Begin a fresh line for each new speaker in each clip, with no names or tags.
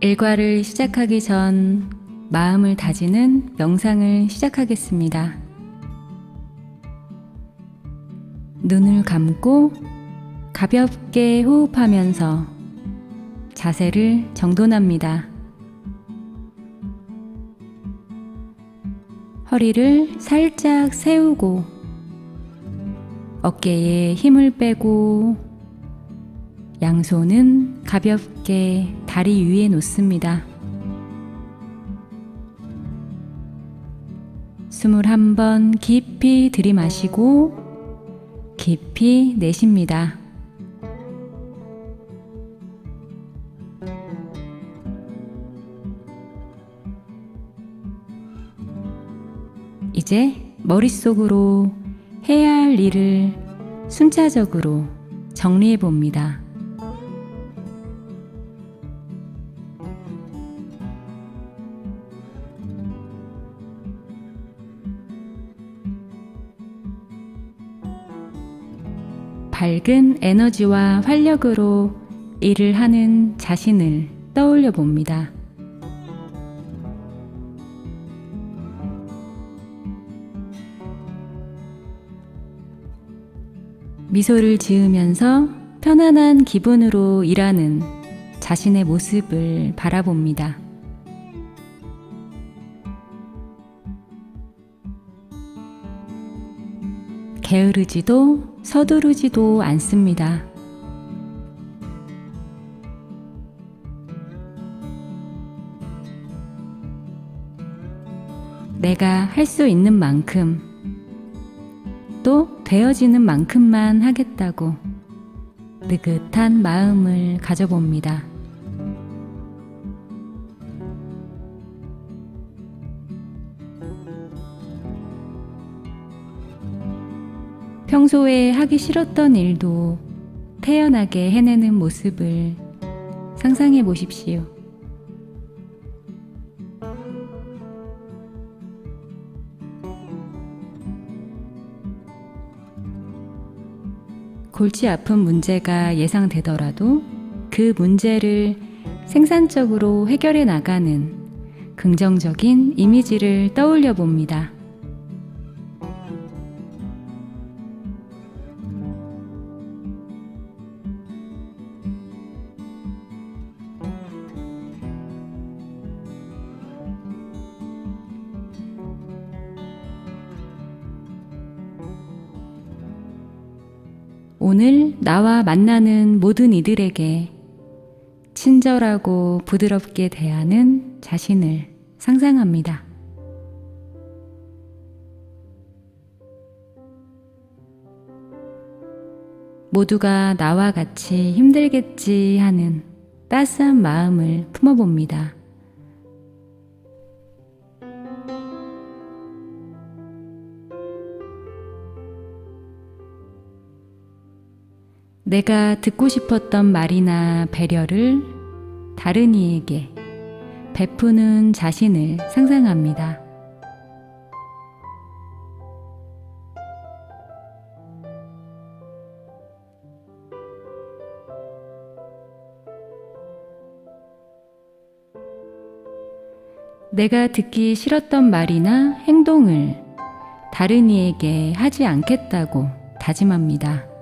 일과를 시작하기 전 마음을 다지는 명상을 시작하겠습니다. 눈을 감고 가볍게 호흡하면서 자세를 정돈합니다. 허리를 살짝 세우고 어깨에 힘을 빼고 양손은 가볍게 다리 위에 놓습니다. 숨을 한번 깊이 들이마시고 깊이 내쉽니다. 이제 머릿속으로 해야 할 일을 순차적으로 정리해 봅니다. 밝은 에너지와 활력으로 일을 하는 자신을 떠올려 봅니다. 미소를 지으면서 편안한 기분으로 일하는 자신의 모습을 바라봅니다. 게으르지도 서두르지도 않습니다. 내가 할 수 있는 만큼 또 되어지는 만큼만 하겠다고 느긋한 마음을 가져봅니다. 평소에 하기 싫었던 일도 태연하게 해내는 모습을 상상해 보십시오. 골치 아픈 문제가 예상되더라도 그 문제를 생산적으로 해결해 나가는 긍정적인 이미지를 떠올려 봅니다. 오늘 나와 만나는 모든 이들에게 친절하고 부드럽게 대하는 자신을 상상합니다. 모두가 나와 같이 힘들겠지 하는 따스한 마음을 품어봅니다. 내가 듣고 싶었던 말이나 배려를 다른 이에게 베푸는 자신을 상상합니다. 내가 듣기 싫었던 말이나 행동을 다른 이에게 하지 않겠다고 다짐합니다.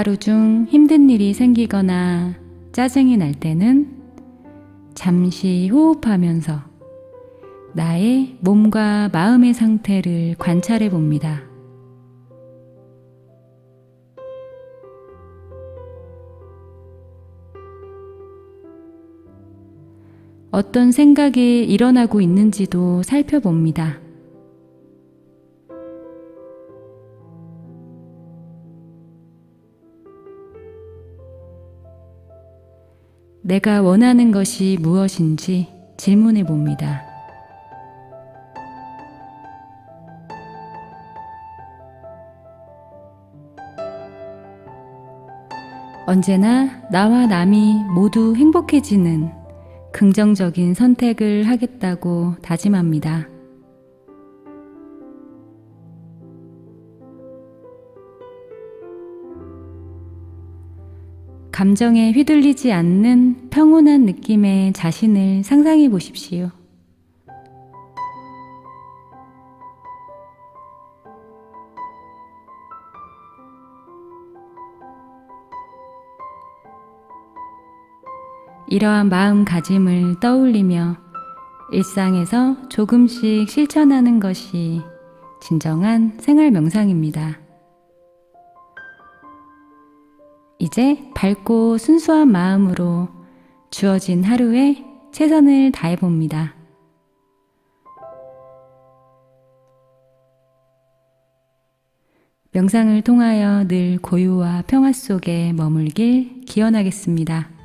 하루 중 힘든 일이 생기거나 짜증이 날 때는 잠시 호흡하면서 나의 몸과 마음의 상태를 관찰해 봅니다. 어떤 생각이 일어나고 있는지도 살펴봅니다. 내가 원하는 것이 무엇인지 질문해 봅니다. 언제나 나와 남이 모두 행복해지는 긍정적인 선택을 하겠다고 다짐합니다. 감정에 휘둘리지 않는 평온한 느낌의 자신을 상상해 보십시오. 이러한 마음가짐을 떠올리며 일상에서 조금씩 실천하는 것이 진정한 생활 명상입니다. 이제 밝고 순수한 마음으로 주어진 하루에 최선을 다해 봅니다. 명상을 통하여 늘 고요와 평화 속에 머물길 기원하겠습니다.